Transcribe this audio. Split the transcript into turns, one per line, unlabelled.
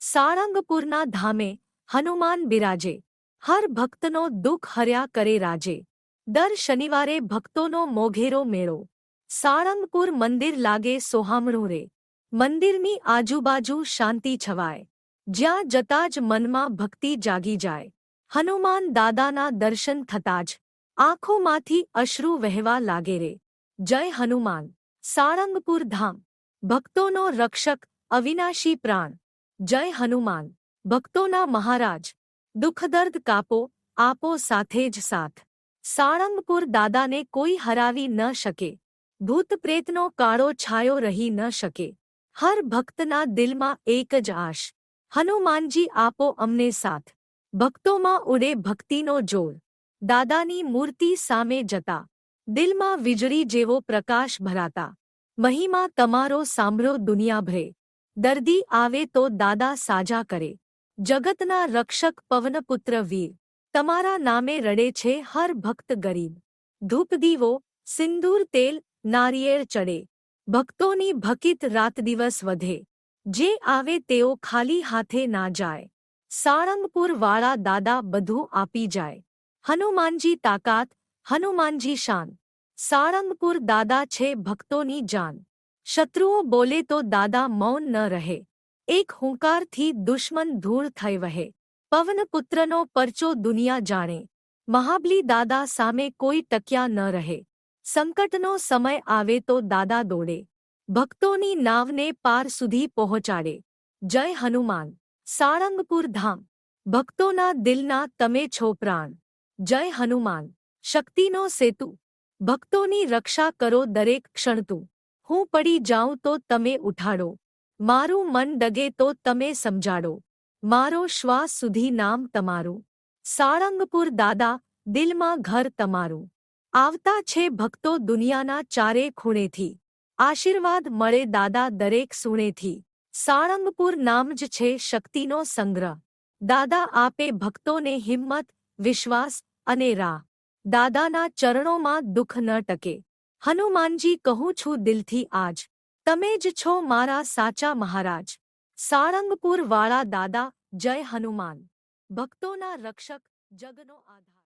સાળંગપુરના ધામે હનુમાન બિરાજે. હર ભક્તનો દુઃખ હર્યા કરે રાજે. દર શનિવારે ભક્તોનો મોઘેરો મેળો. સાળંગપુર મંદિર લાગે સોહામણું રે. મંદિરની આજુબાજુ શાંતિ છવાય. જ્યાં જતા જ મનમાં ભક્તિ જાગી જાય. હનુમાન દાદાના દર્શન થતાં જ આંખોમાંથી અશ્રુ વહેવા લાગે રે. જય હનુમાન. સાળંગપુર ધામ. ભક્તોનો રક્ષક અવિનાશી પ્રાણ. જય હનુમાન. ભક્તોના મહારાજ, દુઃખદર્દ કાપો, આપો સાથે જ સાથ. સાળંગપુર દાદાને કોઈ હરાવી ન શકે. ભૂત પ્રેતનો કાળો છાયો રહી ન શકે. હર ભક્તના દિલમાં એક જ આશ. હનુમાનજી આપો અમને સાથ. ભક્તોમાં ઉડે ભક્તિનો જોર. દાદાની મૂર્તિ સામે જતા. દિલમાં વીજળી જેવો પ્રકાશ ભરાતા. મહિમા તમારો સાંભળો દુનિયાભરે. દર્દી આવે તો દાદા સાજા કરે. જગતના રક્ષક પવનપુત્ર વીર. તમારા નામે રડે છે હર ભક્ત ગરીબ. ધૂપ દીવો સિંદૂર તેલ, નારિયેળ ચડે. ભક્તોની ભકિત રાત દિવસ વધે. જે આવે તેઓ ખાલી હાથે ના જાય. સાળંગપુર વાળા દાદા બધું આપી જાય. હનુમાનજી તાકાત, હનુમાનજી શાન. સાળંગપુર દાદા છે ભક્તોની જાન. શત્રુઓ બોલે તો દાદા મૌન ન રહે. એક હુંકારથી દુશ્મન ધૂળ થઈ વહે. પવનપુત્રનો પરચો દુનિયા જાણે. મહાબલી દાદા સામે કોઈ ટક્યા ન રહે. સંકટનો સમય આવે તો દાદા દોડે. ભક્તોની નાવને પાર સુધી પહોંચાડે. જય હનુમાન. સાળંગપુર ધામ. ભક્તોના દિલના તમે છો પ્રાણ. જય હનુમાન. શક્તિનો સેતુ. ભક્તોની રક્ષા કરો દરેક ક્ષણતું. હું પડી જાઉં તો તમે ઉઠાડો. મારું મન ડગે તો તમે સમજાડો. મારો શ્વાસ સુધી નામ તમારું. સાળંગપુર દાદા, દિલમાં ઘર તમારું. આવતા છે ભક્તો દુનિયાના ચારે ખૂણેથી. આશીર્વાદ મળે દાદા દરેક સુણેથી. સાળંગપુર નામ જ છે શક્તિનો સંગ્રહ. દાદા આપે ભક્તોને હિંમત, વિશ્વાસ અને રાહ. દાદાના ચરણોમાં દુઃખ ન ટકે. હનુમાનજી, કહું છું દિલથી આજ, તમે જ છો મારા સાચા મહારાજ. સાળંગપુર વાળા દાદા, જય હનુમાન. ભક્તોના રક્ષક, જગનો આધાર.